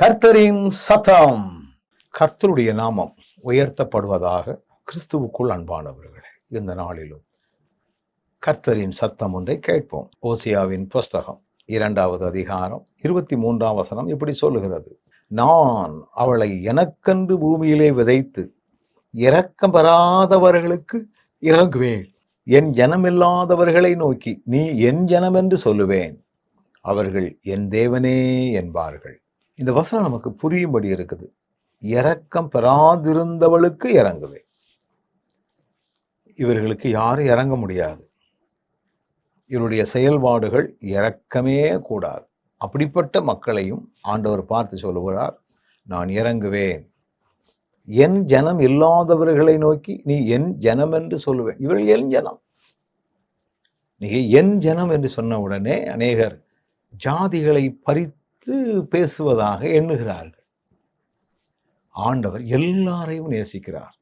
கர்த்தரின் சத்தம். கர்த்தருடைய நாமம் உயர்த்தப்படுவதாக கிறிஸ்துவுக்குள் அன்பானவர்களே இந்த நாளிலும் கர்த்தரின் சத்தம் ஒன்றை கேட்போம். ஓசியாவின் புஸ்தகம் இரண்டாவது அதிகாரம் இருபத்தி மூன்றாம் வசனம் இப்படி சொல்லுகிறது. நான் அவளை எனக்கென்று பூமியிலே விதைத்து இரக்கம் பெறாதவர்களுக்கு இறங்குவேன். என் ஜனமில்லாதவர்களை நோக்கி நீ என் ஜனம் என்று சொல்லுவேன். அவர்கள் என் தேவனே என்பார்கள். இந்த வசனம் நமக்கு புரியும்படி இருக்குது. இறக்கம் பெறாதிருந்தவளுக்கு இறங்குவேன் இவர்களுக்கு யாரும் இறங்க முடியாது. இவருடைய செயல்பாடுகள் இறக்கமே கூடாது. அப்படிப்பட்ட மக்களையும் ஆண்டவர் பார்த்து சொல்லுகிறார் நான் இறங்குவேன். என் ஜனம் இல்லாதவர்களை நோக்கி நீ என் ஜனம் என்று சொல்லுவேன். இவர்கள் என் ஜனம். நீ என் ஜனம் என்று சொன்ன உடனே அநேகர் ஜாதிகளை பறித்து பேசுவதாக எண்ணுகிறார்கள். ஆண்டவர் எல்லாரையும் நேசிக்கிறார்.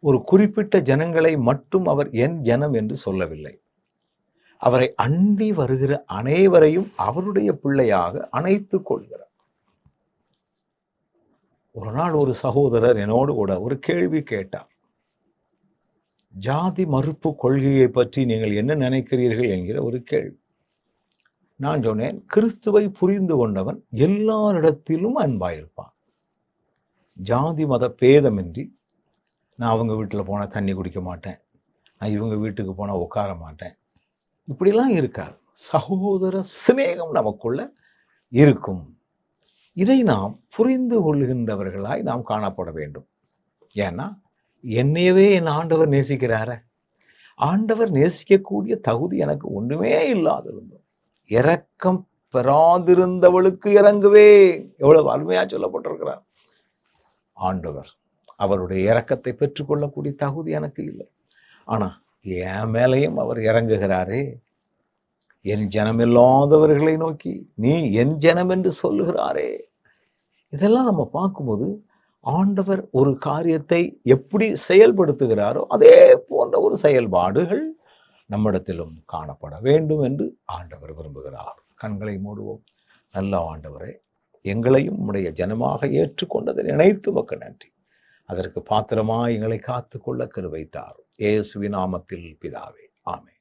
ஒரு குறிப்பிட்ட ஜனங்களை மட்டும் அவர் என் ஜனம் என்று சொல்லவில்லை. அவரை அண்டி வருகிற அனைவரையும் அவருடைய பிள்ளையாக அணைத்துக் கொள்கிறார். ஒரு நாள் ஒரு சகோதரர் என்னோடு கூட ஒரு கேள்வி கேட்டார். ஜாதி மறுப்பு கொள்கையை பற்றி நீங்கள் என்ன நினைக்கிறீர்கள்? என்கிற ஒரு கேள்வி. நான் சொன்னேன் கிறிஸ்துவை புரிந்து கொண்டவன் எல்லாரிடத்திலும் அன்பாயிருப்பான். ஜாதி மத பேதமின்றி நான் அவங்க வீட்டில் போனால் தண்ணி குடிக்க மாட்டேன். நான் இவங்க வீட்டுக்கு போனால் உட்கார மாட்டேன். இப்படிலாம் இருக்காது. சகோதர சிநேகம் நமக்குள்ள இருக்கும். இதை நாம் புரிந்து கொள்கின்றவர்களாய் நாம் காணப்பட வேண்டும். ஏன்னா என்னையவே என் ஆண்டவர் நேசிக்கிறார. ஆண்டவர் நேசிக்கக்கூடிய தகுதி எனக்கு ஒன்றுமே இல்லாதிருந்தோம் இறக்கம் பெறாதிருந்தவளுக்கு இறங்குவே. எவ்வளவு அருமையா சொல்லப்பட்டிருக்கிறார். ஆண்டவர் அவருடைய இறக்கத்தை பெற்றுக்கொள்ளக்கூடிய தகுதி எனக்கு இல்லை. ஆனா என் மேலையும் அவர் இறங்குகிறாரே. என் ஜனமில்லாதவர்களை நோக்கி நீ என் ஜனம் என்று சொல்லுகிறாரே. இதெல்லாம் நம்ம பார்க்கும்போது ஆண்டவர் ஒரு காரியத்தை எப்படி செயல்படுத்துகிறாரோ அதே போன்ற ஒரு செயல்பாடுகள் நம்மிடத்திலும் காணப்பட வேண்டும் என்று ஆண்டவர் விரும்புகிறார். கண்களை மூடுவோம். நல்ல ஆண்டவரே எங்களையும் உடைய ஜனமாக ஏற்றுக்கொண்டதை நினைத்து மக்க நன்றி. அதற்கு பாத்திரமா எங்களை காத்துக்கொள்ள கருவைத்தார் இயேசுவின் நாமத்தில் பிதாவே. ஆமே